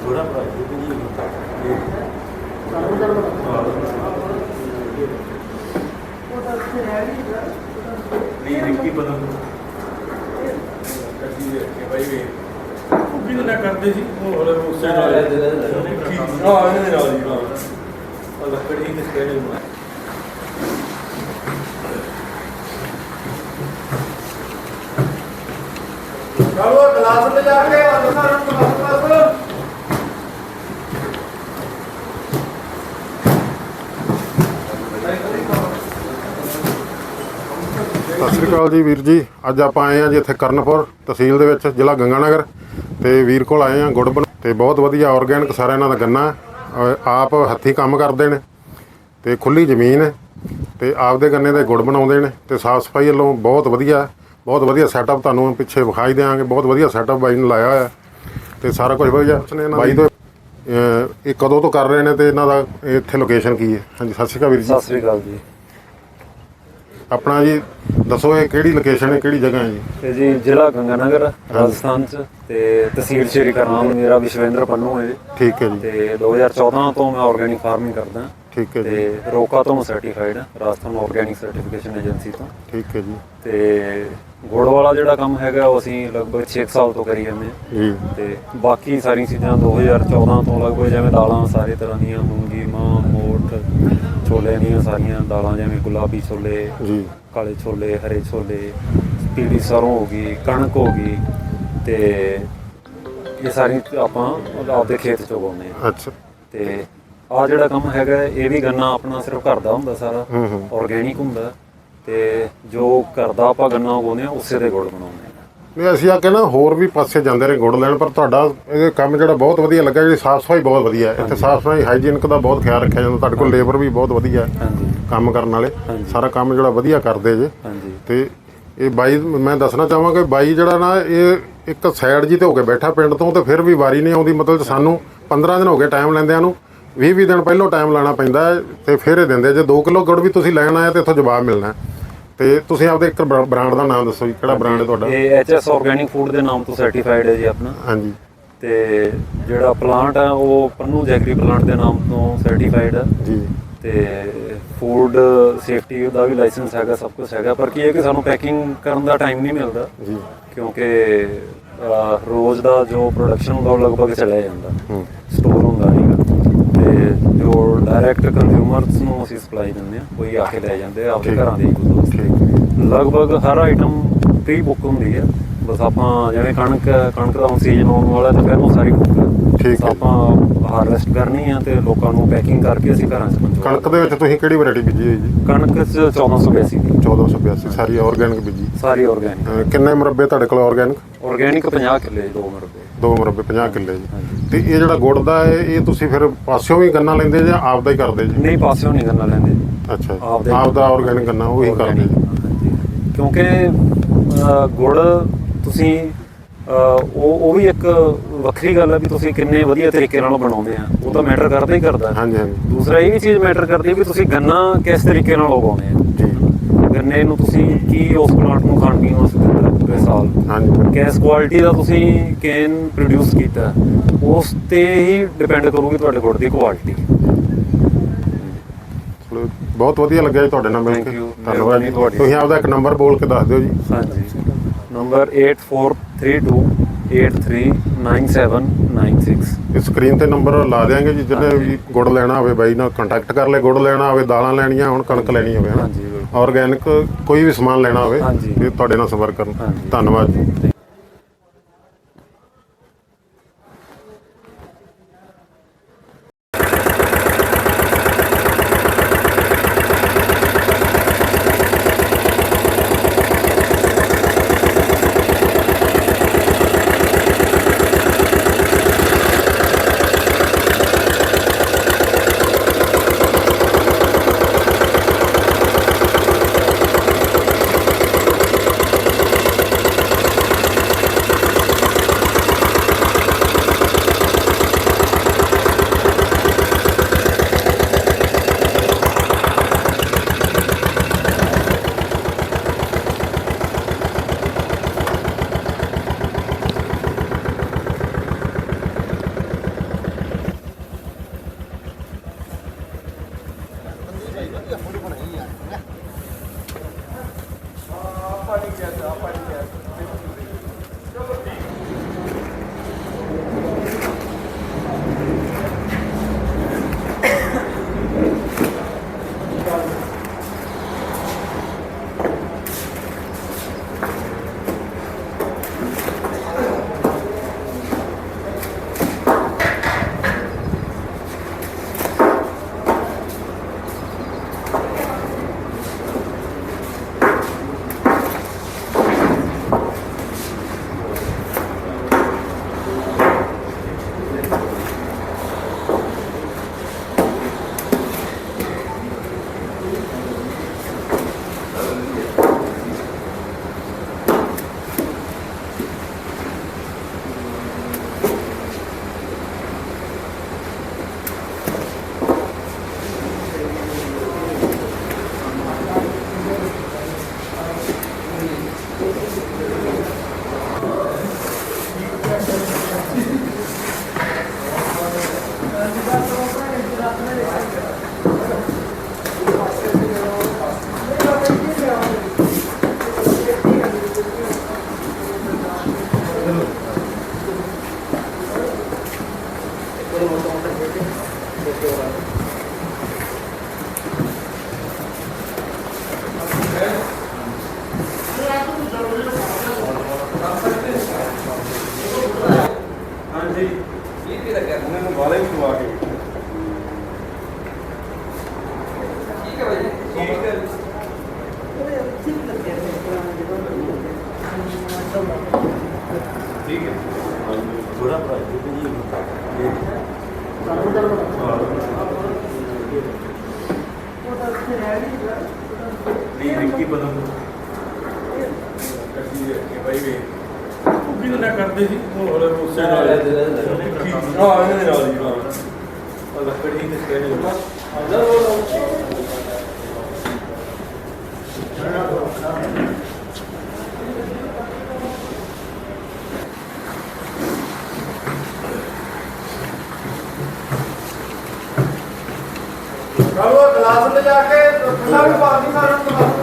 ਥੋੜਾ ਪ੍ਰਾਈਸ ਵੀ ਨਹੀਂ ਹੁੰਦਾ ਨਹੀਂ ਰਿੰਕੀ ਪਤਾ ਕਦੀ ਕਿ ਭਾਈ ਵੇ ਉਹ ਵੀ ਨਾ ਕਰਦੇ ਸੀ ਉਹ ਹੋਰ ਉਸੇ ਨਾਲ ਹਾਂ ਇਹਦੇ ਨਾਲ ਹੀ ਹਾਂ ਲੱਕੜੀ ਕਿਸ ਕਹਿੰਦੇ ਨੂੰ ਚਲੋ ਗਲਾਸ ਤੇ ਜਾ ਕੇ ਅੰਦਰ ਨੂੰ ਗਲਾਸ ਗਲਾਸ ਸਤਿ ਸ੍ਰੀ ਅਕਾਲ ਜੀ ਵੀਰ ਜੀ। ਅੱਜ ਆਪਾਂ ਆਏ ਆ ਜੀ ਇੱਥੇ ਕਰਨਪੁਰ ਤਹਿਸੀਲ ਦੇ ਵਿੱਚ, ਜ਼ਿਲ੍ਹਾ ਗੰਗਾਨਗਰ। ਤੇ ਵੀਰ ਕੋਲ ਆਏ ਆ ਗੁੜ ਬਣ ਤੇ ਬਹੁਤ ਵਧੀਆ ਆਰਗੈਨਿਕ ਸਾਰਾ ਇਹਨਾਂ ਦਾ ਗੰਨਾ। ਹੈ। ਅਹ ਆਪ ਹੱਥੀ ਕੰਮ ਕਰਦੇ ਨੇ। ਤੇ ਖੁੱਲੀ ਜ਼ਮੀਨ ਹੈ। ਤੇ ਆਪਦੇ ਗੰਨੇ ਦੇ ਗੁੜ ਬਣਾਉਂਦੇ ਨੇ। ਤੇ ਸਾਫ਼ ਸਫ਼ਾਈ ਵੱਲੋਂ ਬਹੁਤ ਵਧੀਆ ਬਹੁਤ ਵਧੀਆ ਸੈਟਅਪ ਤੁਹਾਨੂੰ ਪਿੱਛੇ ਵਿਖਾਈ ਦੇਵਾਂਗੇ ਬਹੁਤ ਵਧੀਆ ਸੈਟਅਪ ਬਾਈ ਨੇ ਲਾਇਆ ਹੋਇਆ। ਤੇ ਸਾਰਾ ਕੁਝ ਵਧੀਆ। ਬਾਈ ਤੋਂ ਇਹ ਕਦੋਂ ਤੋਂ ਕਰ ਰਹੇ ਨੇ ਤੇ ਇਹਨਾਂ ਦਾ ਇੱਥੇ ਲੋਕੇਸ਼ਨ ਕੀ ਹੈ? ਹਾਂਜੀ ਸਤਿ ਸ਼੍ਰੀ ਅਕਾਲ ਵੀਰ ਜੀ। ਸਤਿ ਸ੍ਰੀ ਅਕਾਲ ਜੀ। ਆਪਣਾ ਜੀ ਦੱਸੋ ਇਹ ਕਿਹੜੀ ਲੋਕੇਸ਼ਨ ਹੈ ਕਿਹੜੀ ਜਗ੍ਹਾ ਹੈ ਜੀ? ਤੇ ਜੀ ਜ਼ਿਲ੍ਹਾ ਗੰਗਾਨਗਰ ਰਾਜਸਥਾਨ ਚ ਤੇ ਤਹਿਸੀਲ ਸ਼੍ਰੀ ਕਰਨਾਲ ਮੇਰਾ ਵਿਸ਼ਵੇਂਦਰ ਪੰਨੂ ਹੈ। ਜੀ ਠੀਕ ਹੈ ਜੀ। ਤੇ 2014 ਤੋਂ ਮੈਂ ਆਰਗੈਨਿਕ ਫਾਰਮਿੰਗ ਕਰਦਾ। ਠੀਕ ਹੈ ਜੀ। ਤੇ ਰੋਕਾ ਤੋਂ certified Rajasthan organic certification agency ਤੋਂ। ਠੀਕ ਹੈ ਜੀ। ਤੇ ਗੁੜ ਵਾਲਾ ਜਿਹੜਾ ਕੰਮ ਹੈਗਾ ਉਹ ਅਸੀਂ ਲਗਭਗ 6 ਸਾਲ ਤੋਂ ਕਰੀ ਜਾਂਦੇ ਹਾਂ। ਜੀ। ਤੇ ਬਾਕੀ ਸਾਰੀ ਚੀਜ਼ਾਂ 2014 ਤੋਂ ਲਗਭਗ ਜਿਵੇਂ ਦਾਲਾਂ ਸਾਰੇ ਤਰ੍ਹਾਂ ਦੀਆਂ ਮੂੰਗੀ ਮਾਂ ਮੋਠ ਛੋਲੇ ਦੀਆਂ ਸਾਰੀਆਂ ਦਾਲਾਂ ਜਿਵੇਂ ਗੁਲਾਬੀ ਛੋਲੇ ਜੀ। ਕਾਲੇ ਛੋਲੇ ਹਰੇ ਛੋਲੇ ਪੀਲੀ ਸਰੋਂ ਹੋ ਗਈ ਕਣਕ ਹੋ ਗਈ ਤੇ ਇਹ ਸਾਰੀ ਆਪਾਂ ਆਪਦੇ ਖੇਤ ਚ ਉਗਾਉਂਦੇ ਆ ਅੱਛਾ। ਤੇ ਆ ਜਿਹੜਾ ਕੰਮ ਹੈਗਾ ਇਹ ਵੀ ਗੰਨਾ ਆਪਣਾ ਸਿਰਫ ਘਰ ਦਾ ਹੁੰਦਾ ਸਾਰਾ ਆਰਗੇਨਿਕ ਹੁੰਦਾ। ਤੇ ਜੋ ਘਰ ਦਾ ਆਪਾਂ ਗੰਨਾ ਉਗਾਉਂਦੇ ਆ ਉਸੇ ਦੇ ਗੁੜ ਬਣਾਉਂਦੇ ਆ ਨਹੀਂ ਅਸੀਂ ਆ ਕੇ ਨਾ ਹੋਰ ਵੀ ਪਾਸੇ ਜਾਂਦੇ ਰਹੇ ਗੁੜ ਲੈਣ ਪਰ ਤੁਹਾਡਾ ਇਹ ਕੰਮ ਜਿਹੜਾ ਬਹੁਤ ਵਧੀਆ ਲੱਗਾ ਜਿਹੜੀ ਸਾਫ਼ ਸਫ਼ਾਈ ਬਹੁਤ ਵਧੀਆ ਹੈ। ਇੱਥੇ ਸਾਫ਼ ਸਫ਼ਾਈ ਹਾਈਜੀਨਿਕ ਦਾ ਬਹੁਤ ਖਿਆਲ ਰੱਖਿਆ ਜਾਂਦਾ ਤੁਹਾਡੇ ਕੋਲ ਲੇਬਰ ਵੀ ਬਹੁਤ ਵਧੀਆ ਹੈ ਹਾਂਜੀ। ਕੰਮ ਕਰਨ ਵਾਲੇ। ਸਾਰਾ ਕੰਮ ਜਿਹੜਾ ਵਧੀਆ ਕਰਦੇ ਜੇ। ਹਾਂਜੀ। ਤੇ ਇਹ ਬਾਈ ਮੈਂ ਦੱਸਣਾ ਚਾਹਾਂਗਾ ਕਿ ਬਾਈ ਜਿਹੜਾ ਨਾ ਇਹ ਇੱਕ ਸਾਈਡ ਜੀ ਤੇ ਹੋ ਕੇ ਬੈਠਾ ਪਿੰਡ ਤੋਂ ਤੇ ਫਿਰ ਵੀ ਵਾਰੀ ਨਹੀਂ ਆਉਂਦੀ ਮਤਲਬ ਸਾਨੂੰ 15 ਦਿਨ ਹੋ ਗਏ ਟਾਈਮ ਲੈਂਦਿਆਂ ਨੂੰ 20 20 ਦਿਨ ਪਹਿਲਾਂ ਟਾਈਮ ਲਾਣਾ ਪੈਂਦਾ ਤੇ ਫਿਰ ਇਹ ਦਿੰਦੇ ਜੇ 2 ਕਿਲੋ ਗੁੜ ਵੀ ਤੁਸੀਂ ਲੈਣ ਆਏ ਤੇ ਇੱਥੋਂ ਜਵਾਬ ਮਿਲਣਾ। ਤੇ ਤੁਸੀਂ ਆਪਦੇ ਇੱਕ ਬ੍ਰਾਂਡ ਦਾ ਨਾਮ ਦੱਸੋ ਜੀ ਕਿਹੜਾ ਬ੍ਰਾਂਡ ਹੈ ਤੁਹਾਡਾ? ਇਹ ਐਚਐਸ ਆਰਗੇਨਿਕ ਫੂਡ ਦੇ ਨਾਮ ਤੋਂ ਸਰਟੀਫਾਈਡ ਹੈ ਜੀ ਆਪਣਾ। ਹਾਂਜੀ। ਤੇ ਜਿਹੜਾ ਪਲਾਂਟ ਹੈ ਉਹ ਪੰਨੂ ਜੈਗਰੀ ਪਲਾਂਟ ਦੇ ਨਾਮ ਤੋਂ ਸਰਟੀਫਾਈਡ ਹੈ ਜੀ। ਤੇ ਫੂਡ ਸੇਫਟੀ ਦਾ ਵੀ ਲਾਇਸੈਂਸ ਹੈਗਾ ਸਭ ਕੁਝ ਹੈਗਾ। ਪਰ ਕੀ ਹੈ ਕਿ ਸਾਨੂੰ ਪੈਕਿੰਗ ਕਰਨ ਦਾ ਟਾਈਮ ਨਹੀਂ ਮਿਲਦਾ ਜੀ। ਕਿਉਂਕਿ ਰੋਜ਼ ਦਾ ਜੋ ਪ੍ਰੋਡਕਸ਼ਨ ਹੁੰਦਾ ਉਹ ਲਗਭਗ ਚਲਿਆ ਜਾਂਦਾ। ਹੂੰ। ਸਟੋਰ ਜੋ ਡਾਇਰੈਕਟ ਕੰਜ਼ਿਊਮਰਸ ਨੂੰ ਅਸੀਂ ਸਪਲਾਈ ਦਿੰਦੇ ਆ ਕੋਈ ਆ ਕੇ ਲੈ ਜਾਂਦੇ ਆ ਆਪਣੇ। ਘਰਾਂ ਦੇ ਯੂਜ਼ ਵਾਸਤੇ ਲਗਭਗ ਹਰ ਆਈਟਮ ਪ੍ਰੀ ਬੁੱਕ ਹੁੰਦੀ ਹੈ ਬਸ ਆਪਾਂ ਜਿਵੇਂ ਕਣਕ ਕਣਕ ਦਾ ਸੀਜ਼ਨ ਆਉਣ ਵਾਲਾ ਤੇ ਪਹਿਲਾਂ ਸਾਰੀ ਬੁੱਕ ਠੀਕ ਹੈ। ਆਪਾਂ ਹਾਰਵੈਸਟ ਕਰਨੀ ਆ ਤੇ ਲੋਕਾਂ ਨੂੰ ਪੈਕਿੰਗ ਕਰਕੇ ਅਸੀਂ ਘਰਾਂ 'ਚ ਕਣਕ ਦੇ ਵਿੱਚ ਤੁਸੀਂ ਕਿਹੜੀ ਵੈਰਾਈਟੀ ਬੀਜੀ ਹੈ ਜੀ? ਕਣਕ 'ਚ 1482 ਦੀ। 1482 ਸਾਰੀ ਆਰਗੈਨਿਕ ਬੀਜੀ। ਸਾਰੀ ਆਰਗੈਨਿਕ ਕਿੰਨੇ ਮੁਰੱਬੇ ਤੁਹਾਡੇ ਕੋਲ ਆਰਗੈਨਿਕ ਆਰਗੈਨਿਕ 50 ਕਿੱਲੇ ਦੋ ਮਰਬੇ। ਦੋ ਮੁਰੱਬੇ 50 ਕਿੱਲੇ ਜੀ। ਤੇ ਇਹ ਜਿਹੜਾ ਗੁੜ ਦਾ ਹੈ ਇਹ ਤੁਸੀਂ ਫਿਰ ਪਾਸਿਓਂ ਵੀ ਗੰਨਾ ਲੈਂਦੇ ਜਾਂ ਆਪਦਾ ਹੀ ਕਰਦੇ ਜੀ? ਨਹੀਂ ਪਾਸਿਓਂ ਨਹੀਂ ਕਰਨਾ ਲੈਂਦੇ ਅੱਛਾ ਆਪਦਾ ਆਪਦਾ ਆਰਗੈਨਿਕ ਗੰਨਾ ਉਹੀ ਕਰਦੇ ਜੀ। ਕਿਉਂਕਿ ਗੁੜ ਤੁਸੀਂ ਉਹ ਉਹ ਵੀ ਇੱਕ ਵੱਖਰੀ ਗੱਲ ਹੈ ਵੀ ਤੁਸੀਂ ਕਿੰਨੇ ਵਧੀਆ ਤਰੀਕੇ ਨਾਲ ਬਣਾਉਂਦੇ ਆ। ਉਹ ਤਾਂ ਮੈਟਰ ਕਰਦਾ ਹੀ ਕਰਦਾ। ਹਾਂਜੀ ਹਾਂਜੀ। ਦੂਸਰਾ ਇਹ ਵੀ ਚੀਜ਼ ਮੈਟਰ ਕਰਦੀ ਹੈ ਵੀ ਤੁਸੀਂ ਗੰਨਾ ਕਿਸ ਤਰੀਕੇ ਨਾਲ ਉਗਾਉਂਦੇ ਆ। ਜੀ। ਗੰਨੇ ਨੂੰ ਤੁਸੀਂ ਕੀ ਉਸ ਪਲਾਂਟ ਨੂੰ ਖਾਣ ਪੀਣ ਵਾਸਤੇ ਦਿੰਦੇ ਹੋ ਪੂਰੇ ਸਾਲ। ਹਾਂਜੀ। ਕਿਸ ਕੁਆਲਿਟੀ ਦਾ ਤੁਸੀਂ ਕੇਨ ਪ੍ਰੋਡਿਊਸ ਕੀਤਾ। ਉਸ ਤੇ ਹੀ ਡਿਪੈਂਡ ਕਰੂਗੀ ਤੁਹਾਡੇ ਗੁੜ ਦੀ ਕੁਆਲਿਟੀ ਚਲੋ ਬਹੁਤ ਵਧੀਆ ਲੱਗਿਆ ਜੀ ਤੁਹਾਡੇ ਨਾਲ ਮਿਲ ਕੇ. ਧੰਨਵਾਦ ਜੀ। ਤੁਸੀਂ ਆਪਦਾ ਇੱਕ ਨੰਬਰ ਬੋਲ ਕੇ ਦੱਸ ਦਿਓ ਜੀ। ਹਾਂਜੀ। ਨੰਬਰ 8432839796 ਇਸ ਸਕਰੀਨ ਤੇ ਨੰਬਰ ਲਾ ਦਿਆਂਗੇ ਜੀ ਜਿਹਨੇ ਵੀ ਗੁੜ ਲੈਣਾ ਹੋਵੇ ਬਾਈ ਨਾਲ ਕੰਟੈਕਟ ਕਰ ਲੈ ਗੁੜ ਲੈਣਾ ਹੋਵੇ ਦਾਲਾਂ ਲੈਣੀਆਂ ਹੁਣ ਕਣਕ ਲੈਣੀ ਹੋਵੇ ਹਾਂਜੀ। ਆਰਗੈਨਿਕ ਕੋਈ ਵੀ ਸਮਾਨ ਲੈਣਾ ਹੋਵੇ ਹਾਂਜੀ। ਤੁਹਾਡੇ ਨਾਲ ਸੰਪਰਕ ਕਰਨ। ਧੰਨਵਾਦ ਜੀ ਹਾਂਜੀ। ਇਹ ਵੀ ਲੱਗਿਆ ਉਹਨਾਂ ਨੂੰ ਵਾਲੇ ਵੀ ਦਵਾ ਕੇ ਨਹੀਂ ਰਿੰਕੀ ਬਦਲ ਕੱਢੀ ਰੱਖੇ ਭਾਈ ਵੇ ਉਹ ਵੀ ਨਾ ਕਰਦੇ ਸੀ ਉਹ ਹਲੇ ਉਸੇ ਨਾਲ ਹਾਂ ਇਹਨਾਂ ਦੇ ਨਾਲ ਹੀ ਹਾਂ ਆ ਲੱਕੜੀ ਤੇ ਸਟੈਂਡ ਚਲੋ ਗਲਾਸ ਜਾ ਕੇ ਠੰਡਾ ਵੀ ਪਾ ਦੀ ਨੂੰ